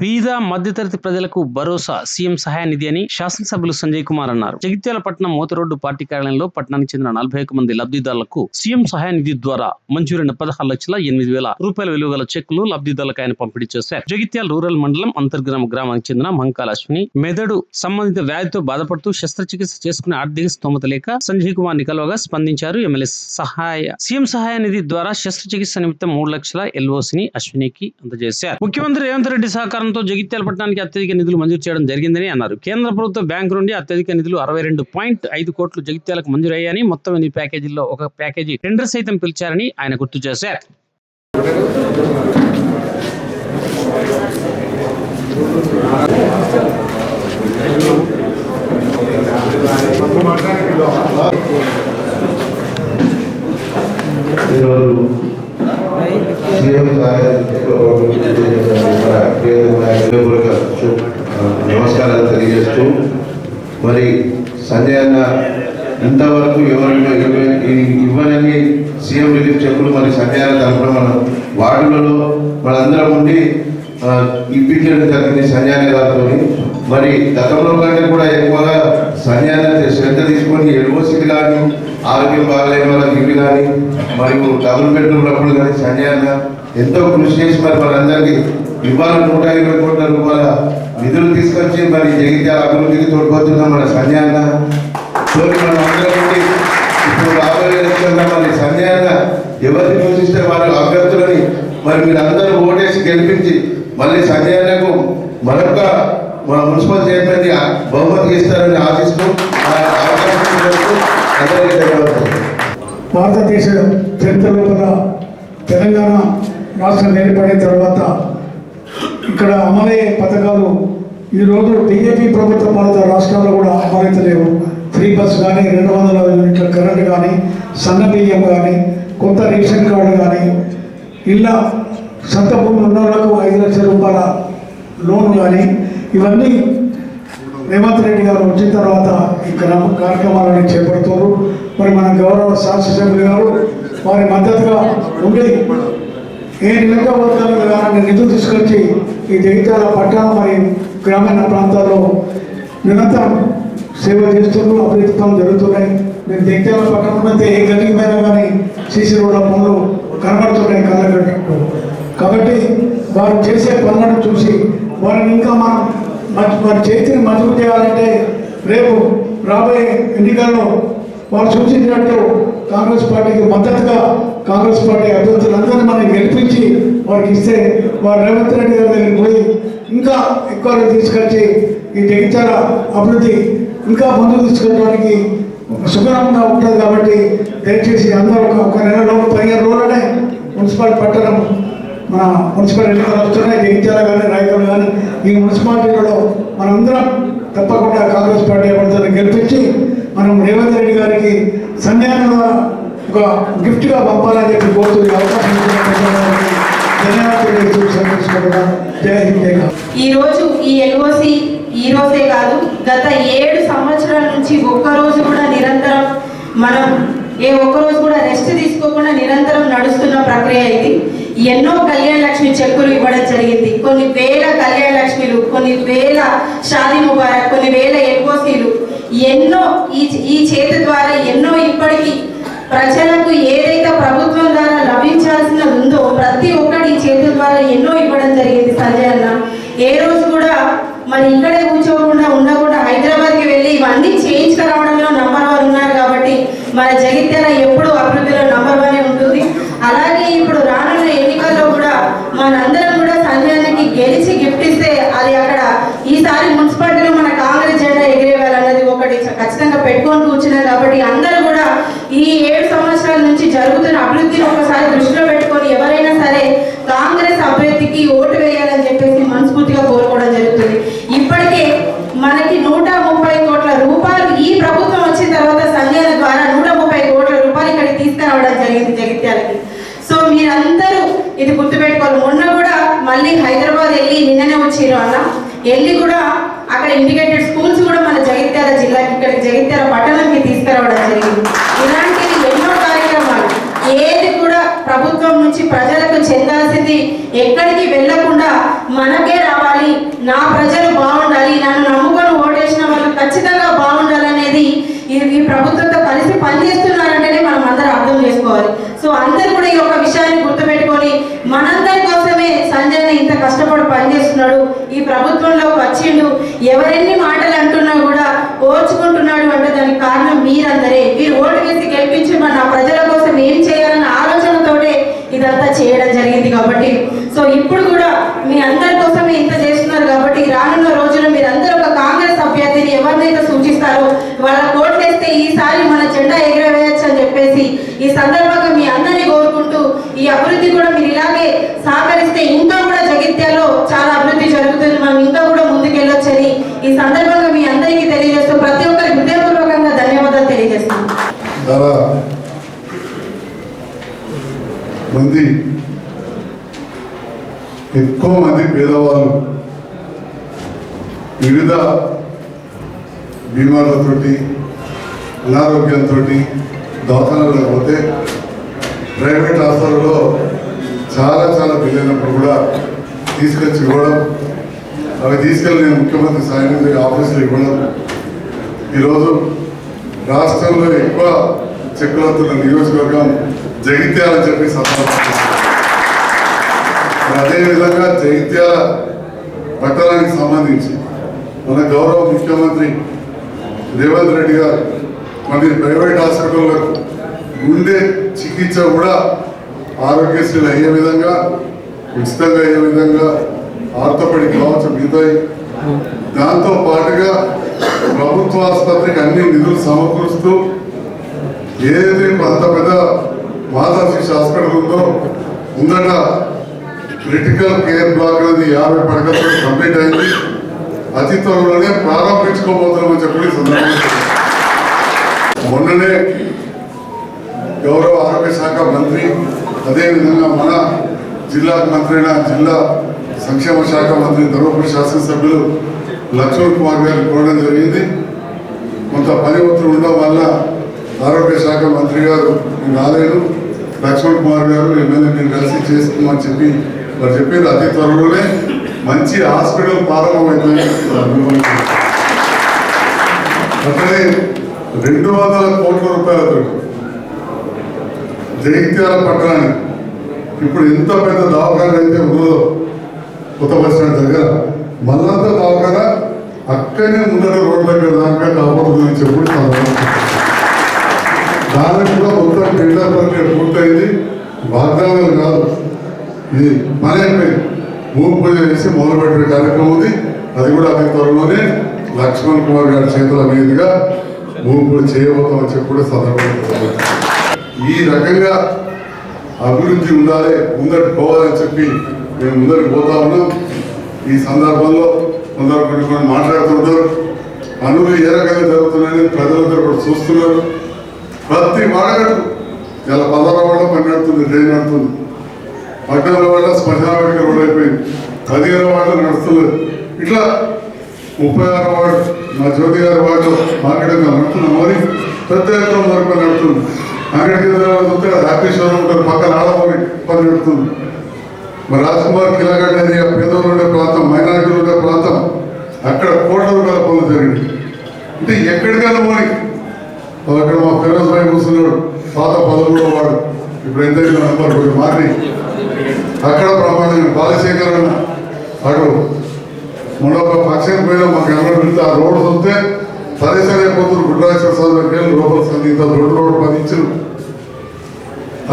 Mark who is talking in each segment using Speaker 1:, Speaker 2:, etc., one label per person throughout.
Speaker 1: బీద మధ్యతరగతి ప్రజలకు భరోసా సీఎం సహాయ నిధి అని శాసనసభ్యులు సంజయ్ కుమార్ అన్నారు. జగిత్యాల పట్టణం మోతరోడ్డు పార్టీ కార్యాలయంలో పట్టణానికి చెందిన నలభై ఒక్క మంది లబ్ధిదారులకు సీఎం సహాయ నిధి ద్వారా మంజూరైన పదహారు లక్షల ఎనిమిది వేల రూపాయల విలువ గల చెక్కులు లబ్ధిదారులకు ఆయన పంపిణీ చేశారు. జగిత్యాల రూరల్ మండలం అంతర్గ్రామ గ్రామానికి చెందిన మంకాల అశ్విని మెదడు సంబంధిత వ్యాధితో బాధపడుతూ శస్త్రచికిత్స చేసుకునే ఆర్థిక స్తోమత లేక సంజయ్ కుమార్ని కలవగా స్పందించారు ఎమ్మెల్యే సహాయ. సీఎం సహాయ నిధి ద్వారా శస్త్రచికిత్స నిమిత్తం మూడు లక్షల ఎల్ఓసిని అశ్వినికి అందజేశారు. ముఖ్యమంత్రి రేవంత్ రెడ్డి సహకారం సహకారంతో జగిత్యాల పట్టణానికి అత్యధిక నిధులు మంజూరు చేయడం జరిగిందని అన్నారు. కేంద్ర ప్రభుత్వ బ్యాంకు నుండి అత్యధిక నిధులు అరవై రెండు పాయింట్ ఐదు కోట్లు జగిత్యాలకు మంజూరయ్యాయని మొత్తం ఎన్ని ప్యాకేజీల్లో ఒక ప్యాకేజీ టెండర్ సైతం పిలిచారని ఆయన గుర్తు చేశారు
Speaker 2: ఈరోజు సీఎం నమస్కారాలు తెలియజేస్తూ మరి సంజయ్ అన్న ఇంతవరకు ఎవరైనా ఇవ్వ- ఈ- ఇవ్వనని సీఎం రిలీఫ్ చెక్కులు మరి సంజయ్ అన్న తరఫున మనం వార్డులలో మనందరం ఉండి ఇప్పించడం జరిగింది సంజయ్ మరి గతంలో కంటే కూడా ఎక్కువగా సంజయ్ శ్రద్ధ తీసుకొని ఎల్ఓసికి కానీ ఆరోగ్యం బాగలేని వాళ్ళకి ఇవి కానీ మరియు డబుల్ బెడ్రూమ్ అప్పుడు కానీ సంజయ్ ఎంతో కృషి చేసి మరి మనందరికీ ఇవాళ నూట ఇరవై కోట్ల రూపాయల నిధులు తీసుకొచ్చి మరి జగిత్యాల అభివృద్ధికి తోడ్పడుతున్న మన సంజయ్ అన్న మనం అందరం ఇప్పుడు రాబోయే ఎలక్షన్లో మరి సంజయ్ అన్న ఎవరిని చూసిస్తే వారి అభ్యర్థులని మరి మీరు అందరూ ఓటేసి గెలిపించి మళ్ళీ సంజయ్ మరొక మన మున్సిపల్ చైర్మన్ బహుమతి ఇస్తారని ఆశిస్తూ
Speaker 3: భారతదేశ చరిత్ర లోపల తెలంగాణ రాష్ట్రం ఏర్పడిన తర్వాత ఇక్కడ అమలయ్యే పథకాలు ఈరోజు బీజేపీ ప్రభుత్వ పాలిత రాష్ట్రాల్లో కూడా అమలైతలేవు ఫ్రీ బస్ కానీ రెండు వందల యూనిట్ల కరెంట్ కానీ సన్న బియ్యం కానీ కొత్త రేషన్ కార్డు కానీ ఇళ్ళ సొంత భూమి ఉన్న వాళ్ళకు ఐదు లక్షల రూపాయల లోన్ కానీ ఇవన్నీ రేవంత్ రెడ్డి గారు వచ్చిన తర్వాత ఈ క్రమ కార్యక్రమాలను చేపడుతున్నారు. మరి మన గౌరవ శాసనసభ్యులు గారు వారి మద్దతుగా ఉండి ఏ నియోజకవర్గాలకు కానీ నిధులు తీసుకొచ్చి ఈ జగిత్యాల పట్టణ మరియు గ్రామీణ ప్రాంతాల్లో నిరంతరం సేవ చేస్తున్నారు. అభివృద్ధి జరుగుతున్నాయి. మీరు జగిత్యాల పక్కన అయితే ఏ గదికి పోయినా కానీ సీసీ రోడ్ల పనులు కనబడుతున్నాయి కళ్ళగట్టు కాబట్టి వారు చేసే పనులను చూసి వారిని ఇంకా మనం మరి వారి చేతిని మజబూత్ చేయాలంటే రేపు రాబోయే ఎన్నికల్లో వారు సూచించినట్టు కాంగ్రెస్ పార్టీకి మద్దతుగా కాంగ్రెస్ పార్టీ అభ్యర్థులందరినీ మనం గెలిపించి వారికి ఇస్తే వారు రేవంత్ రెడ్డి గారి దగ్గరికి పోయి ఇంకా ఎక్కువ తీసుకొచ్చి ఈ జగిత్యాల అభివృద్ధి ఇంకా ముందుకు తీసుకెళ్ళడానికి శుభ్రంగా ఉంటుంది కాబట్టి దయచేసి అందరూ ఒక ఒక నెలలో పదిహేను రోజులనే మున్సిపల్ పట్టణం మన మున్సిపల్ ఎన్నికలు వస్తున్నాయి జగిత్యాల కానీ రాయకల్ కానీ ఈ మున్సిపాలిటీలలో మనందరం తప్పకుండా కాంగ్రెస్ పార్టీ అభ్యర్థులను గెలిపించి మనం రేవంత్ రెడ్డి గారికి సంధ్యానంగా ఒక గిఫ్ట్గా పంపాలని చెప్పి కోరుతూ అవకాశం ఇచ్చిన
Speaker 4: ఈ రోజు ఈ ఎల్ఓసి ఈ రోజే కాదు గత ఏడు సంవత్సరాల నుంచి ఒక్క రోజు కూడా మనం ఏ ఒక్క రోజు కూడా రెస్ట్ తీసుకోకుండా నిరంతరం నడుస్తున్న ప్రక్రియ ఇది. ఎన్నో కళ్యాణ లక్ష్మి చెక్కులు ఇవ్వడం జరిగింది. కొన్ని వేల కళ్యాణ లక్ష్మిలు కొన్ని వేల షాదీ ముబారక్ కొన్ని వేల ఎల్ఓసీలు ఎన్నో ఈ ఈ చేతి ద్వారా ఎన్నో ఇప్పటికీ ప్రజలకు ఏదైతే ప్రభుత్వం ద్వారా లభించాల్సినది ఉందో ప్రతి ఒక్కటి ఈ చేతుల ద్వారా ఎన్నో ఇవ్వడం జరిగింది సంజయ్ అన్న. ఏ రోజు కూడా మరి ఇక్కడ కూర్చోకుండా ఉండకుండా హైదరాబాద్కి వెళ్ళి ఇవన్నీ చేయించుకురావడంలో నంబర్ వన్ ఉన్నారు కాబట్టి మన జగిత్యాల ఎప్పుడు అభివృద్ధిలో నంబర్ వన్ ఉంటుంది. అలాగే ఇప్పుడు రానున్న ఎన్నికల్లో కూడా మనందరం కూడా సంజయానికి గెలిచి గిఫ్ట్ ఇస్తే అది అక్కడ ఈసారి మున్సిపాలిటీలో మన కాంగ్రెస్ జెండా ఎగిరేయాలన్నది ఒకటి ఖచ్చితంగా పెట్టుకొని కూర్చున్నాం కాబట్టి అందరూ కూడా ఈ ఏడు సంవత్సరాల నుంచి జరుగుతున్న అభివృద్ధిని ఒకసారి దృష్టిలో పెట్టుకొని ఎవరైనా సరే కాంగ్రెస్ అభ్యర్థికి ఓటు వేయాలని చెప్పేసి మనస్ఫూర్తిగా కోరుకోవడం జరుగుతుంది. ఇప్పటికే మనకి నూట ముప్పై కోట్ల రూపాయలు ఈ ప్రభుత్వం వచ్చిన తర్వాత సంజయ్ ద్వారా నూట ముప్పై కోట్ల రూపాయలు ఇక్కడికి తీసుకురావడం జరిగింది జగిత్యాలకి సో మీరందరూ ఇది గుర్తుపెట్టుకోవాలి. మొన్న కూడా మళ్ళీ హైదరాబాద్ వెళ్ళి నిన్ననే వచ్చిర్రు అన్న. వెళ్ళి కూడా అక్కడ ఇండికేటెడ్ స్కూల్స్ కూడా మన జగిత్యాల జిల్లాకి ఇక్కడ జగిత్యాల పట్టణంకి తీసుకురావడం జరిగింది. ఇలాంటివి ఎన్నో కార్యక్రమాలు. ఏది కూడా ప్రభుత్వం నుంచి ప్రజలకు చెందాల్సింది ఎక్కడికి వెళ్ళకుండా మనకే రావాలి. నా ప్రజ బాగుండాలి నన్ను నమ్ముకొని ఓటేసిన వాళ్ళు ఖచ్చితంగా బాగుండాలనేది ఈ ఈ ప్రభుత్వంతో కలిసి పనిచేస్తున్నారంటేనే మనం అందరం అర్థం చేసుకోవాలి సో అందరు కూడా ఈ యొక్క విషయాన్ని గుర్తుపెట్టుకొని మనందరి కోసమే సంజయ్ ఇంత కష్టపడి పనిచేస్తున్నాడు. ఈ ప్రభుత్వంలోకి వచ్చిండు. ఎవరెన్ని మాటలు అంటున్నా కూడా ఓర్చుకుంటున్నాడు అంటే దానికి కారణం మీరందరే. మీరు ఓటు వేసి గెలిపించి మన నా ప్రజల కోసం ఏం చేయాలన్న ఆలోచనతోటే ఇదంతా చేయడం జరిగింది కాబట్టి. సో ఇప్పుడు కూడా మీ అందరి కోసమే ఇంత చేస్తున్నారు కాబట్టి రానున్న రోజుల్లో మీరందరూ ఒక కాంగ్రెస్ అభ్యర్థిని ఎవరినైతే సూచిస్తారో వాళ్ళ కోట్ వేస్తే ఈసారి మన జెండా ఎగరవేయచ్చు అని చెప్పేసి ఈ సందర్భంగా మీ అందరినీ కోరుకుంటూ ఈ అభివృద్ధి కూడా మీరు ఇలాగే సహకరిస్తే ఇంకా కూడా జగిత్యాల్లో చాలా అభివృద్ధి జరుగుతుంది మనం ఇంకా కూడా ముందుకెళ్ళొచ్చని ఈ సందర్భంగా మీ అందరికీ తెలియజేస్తూ ప్రతి ఒక్కరి హృదయపూర్వకంగా ధన్యవాదాలు తెలియజేస్తున్నాను
Speaker 5: చాలా మంది ఎక్కువ మంది పేదవాళ్ళు వివిధ బీమార్లతోటి అనారోగ్యంతో దవాఖానాలకు పోతే ప్రైవేట్ హాస్పిటల్లో చాలా చాలా బిల్లు అయినప్పుడు కూడా తీసుకొచ్చి ఇవ్వడం అవి తీసుకెళ్ళి నేను ముఖ్యమంత్రి సాయం ఆఫీసులు ఇవ్వడం. ఈరోజు రాష్ట్రంలో ఎక్కువ చెక్కులవుతున్న నియోజకవర్గం జగిత్యాలని చెప్పి సంపాదించారు సందర్భించారు అదేవిధంగా జగిత్యాల పట్టణానికి సంబంధించి మన గౌరవ ముఖ్యమంత్రి రేవంత్ రెడ్డి గారు కొన్ని ప్రైవేట్ హాస్పిటల్లో గుండె చికిత్స కూడా ఆరోగ్యశ్రీలు అయ్యే విధంగా ఉచితంగా అయ్యే విధంగా ఆర్థపడి కావచ్చు మిగతాయి. దాంతో పాటుగా ప్రభుత్వ ఆసుపత్రికి అన్ని నిధులు సమకూరుస్తూ ఏదైతే పెద్ద అంత పెద్ద మాతా శిక్ష హాస్పిటల్ ఉందో ముందట క్రిటికల్ కేర్ బ్లాక్ అనేది యాభై పడకలతో కంప్లీట్ అయింది. అతి త్వరలోనే ప్రారంభించుకోబోతున్నామని చెప్పి సందర్భంగా మొన్ననే గౌరవ ఆరోగ్య శాఖ మంత్రి అదేవిధంగా మన జిల్లా మంత్రి జిల్లా సంక్షేమ శాఖ మంత్రి ధర్మపురి శాసనసభ్యులు లక్ష్మణ్ కుమార్ గారు కోరడం జరిగింది. కొంత పని ఒత్తిడి ఉండడం వల్ల ఆరోగ్య శాఖ మంత్రి గారు రాలేదు లక్ష్మణ్ కుమార్ గారు ఎమ్మెల్యే నేను కలిసి చేసుకున్నామని చెప్పి మరి చెప్పేది అతి త్వరలోనే మంచి హాస్పిటల్ ప్రారంభమైందని అట్లనే రెండు వందల కోట్ల రూపాయలతో జగిత్యాల పట్టణానికి. ఇప్పుడు ఎంత పెద్ద దవాఖాన అయితే ఉన్నదో కొత్త బస్ స్టాండ్ దగ్గర. మళ్ళంత దవాఖాన అక్కడనే ముందర రోడ్ల దగ్గర దాకా కాపాడుతుందని చెప్పి దానికి కూడా మొత్తం టెండర్ ప్రక్రియ పూర్తయింది. వాగ్దానాలు కాదు. ఇది పని భూమి పూజ చేసి మొదలుపెట్టిన కార్యక్రమం ఉంది. అది కూడా అతి త్వరలోనే లక్ష్మణ్ కుమార్ గారి చేతుల మీదుగా భూమి పూజ చేయబోతామని చెప్పి కూడా సందర్భంగా ఈ రకంగా అభివృద్ధి ఉండాలి ముందరికి పోవాలని చెప్పి మేము ముందరికి పోతా ఉన్నాం. ఈ సందర్భంలో కొందరు కొన్ని కొన్ని మాట్లాడుతుంటారు పనులు ఏ రకంగా జరుగుతున్నాయని ప్రజలందరూ కూడా చూస్తున్నారు. ప్రతి వాడగట్టు ఇలా పదహారు వాళ్ళ పని నడుతుంది ట్రైన్ నడుతుంది పట్టణంలో వాళ్ళ శ్మశాన వాడికి రోడ్ అయిపోయింది. పదిహేను వాళ్ళు నడుస్తున్నారు ఇట్లా ముప్పై ఆరు వార్డు మా జ్యోతి గారి వార్డు మార్కెటింగ్ నడుతున్నాం మరి పెద్ద ఎత్తున వరకు నడుతుంది అంగడికి చూస్తే హ్యాపీ ఉంటారు. పక్కన ఆడమని పని నడుతుంది మరి రాజ్కుమార్ కుమార్ అనేది ఆ పేదలు ఉండే ప్రాంతం మైనారిటీలు ఉండే ప్రాంతం అక్కడ కోట్ల రూపాయల పనులు జరిగింది అంటే ఎక్కడికైనా పోయి అక్కడ మా ఫిరోజ్ భాయ్ కూర్చున్నాడు పాత పదమూడో వాడు ఇప్పుడు ఎంత నంబర్ మారి అక్కడ ప్రమాదం. బాలశేఖరణ అటు మొన్న ఒక ఫంక్షన్ మాకు ఎవరో పెడితే ఆ రోడ్డు చూస్తే సరే సరే పోతున్నారు గుడ్రాజేశ్వర స్వామి వెళ్ళి లోపల సంగీత రోడ్డు రోడ్డు పది ఇచ్చారు.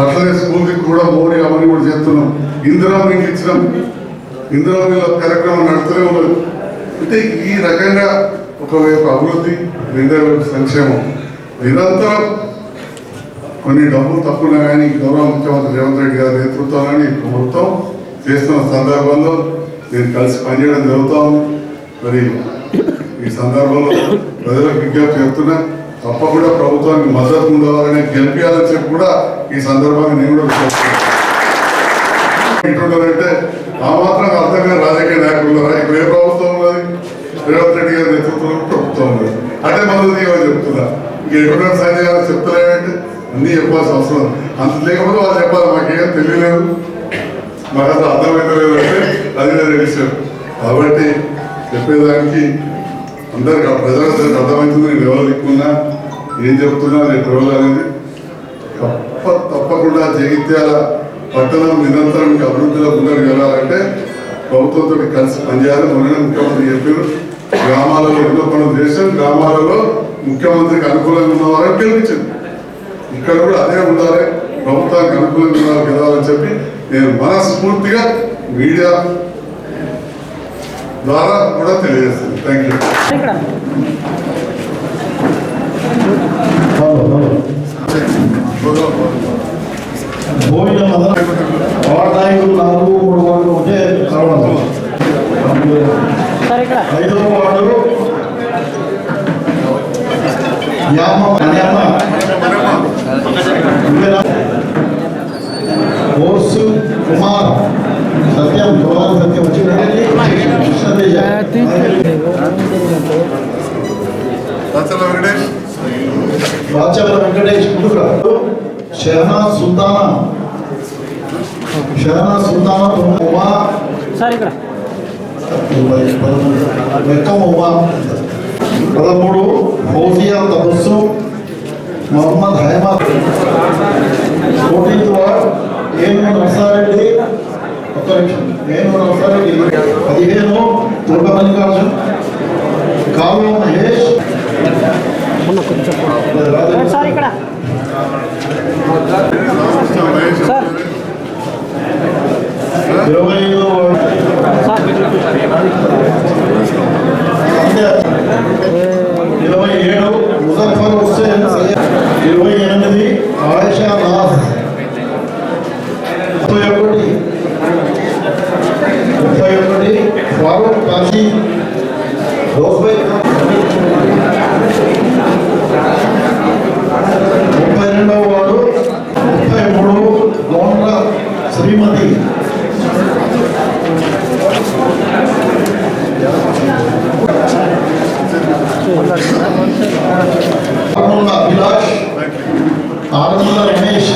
Speaker 5: అట్లనే స్కూల్కి కూడా మోడీ అవన్నీ కూడా చేస్తున్నాం. ఇందిరా మీకు ఇచ్చినాం. ఇందిరా మిల్ల కార్యక్రమం నడుస్తూనే ఉన్నది. అంటే ఈ రకంగా ఒకవైపు అభివృద్ధి రెండో వైపు సంక్షేమం. నిరంతరం కొన్ని డబ్బులు తక్కువ కానీ గౌరవ ముఖ్యమంత్రి రేవంత్ రెడ్డి గారి నేతృత్వంలోని ప్రభుత్వం చేస్తున్న సందర్భంలో నేను కలిసి పనిచేయడం జరుగుతాం మరి ఈ సందర్భంలో ప్రజలకు విజ్ఞప్తి చెప్తున్నా తప్పకుండా ప్రభుత్వానికి మద్దతు ఉండాలని గెలిపించాలని చెప్పి కూడా ఈ సందర్భంగా నేను కూడా చెప్తున్నానంటే ఆ మాత్రం అర్థం కాదు రాజకీయ నాయకులు ఇప్పుడు ఏ ప్రభుత్వం ఉన్నది? రేవంత్ రెడ్డి గారి నేతృత్వంలో ప్రభుత్వం ఉన్నది. అంటే మద్దతు ఇవ్వని చెప్తున్నా. ఇంక ఎటువంటి సైన్య గారు అన్నీ చెప్పాల్సిన అవసరం అంత లేకపోతే వాళ్ళు చెప్పాలి మాకేం తెలియలేదు. మాకు అసలు అర్థమైతే లేదు అంటే అది వేరే విషయం కాబట్టి చెప్పేదానికి అందరికి ఆ ప్రజలందరికీ అర్థమవుతుంది నేను ఎవరు దిక్కున్నా ఏం చెప్తున్నా నేను ఎవరు అనేది తప్ప తప్పకుండా జగిత్యాల పట్టణం నిరంతరం ఇంకా అభివృద్ధిలో ముందరు వెళ్ళాలంటే ప్రభుత్వంతో కలిసి పనిచేయాలి. మొన్న ముఖ్యమంత్రి చెప్పారు గ్రామాలలో ఎన్నో పనులు చేశాం. గ్రామాలలో ముఖ్యమంత్రికి అనుకూలంగా ఉన్నవారని గెలిపించింది ఇక్కడ కూడా అదే ఉండాలి. ప్రభుత్వానికి అనుకూలంగా ఉండాలి గెలవాలని చెప్పి నేను మనస్ఫూర్తిగా మీడియా ద్వారా కూడా తెలియజేస్తాను థ్యాంక్ యూ
Speaker 6: నాయకులు నాలుగు మూడు వార్డులు ఉంటే కలవడం ఐదవ వార్డు యామ. కుమార్ సత్యం కుమార్ సత్యం వచ్చిందంటే కృష్ణతేజ
Speaker 5: రాచల వెంకటేష్
Speaker 6: రాచల వెంకటేష్ ముందుగా షహనా సుల్తానా షహనా సుల్తానా ఉమా వెక్కం ఉమా పదమూడు ఫౌజియా తబస్సు మొహమ్మద్ హైమద్ ఫోర్టీన్త్ వార్డ్ ఏను నర్సారెడ్డి ఒక్క నిమిషం. ఏను నర్సారెడ్డి పదిహేను దుర్గ మల్లికార్జున్ కాలువ మహేష్
Speaker 7: సార్ ఇక్కడ. సార్
Speaker 6: ఇరవై ఐదు ఇరవై ఏడు ముజఫర్ హుస్సేన్ ఇరవై ఎనిమిది ఆయిషా నాథ్ ముప్పై ఒకటి ముప్పై ఒకటి ఫారూక్ కాశీ. రోజ్బై ముప్పై రెండవ వాడు ముప్పై మూడు గోండ్ర శ్రీమతి. అభిలాష్ ఆరుమూల రమేష్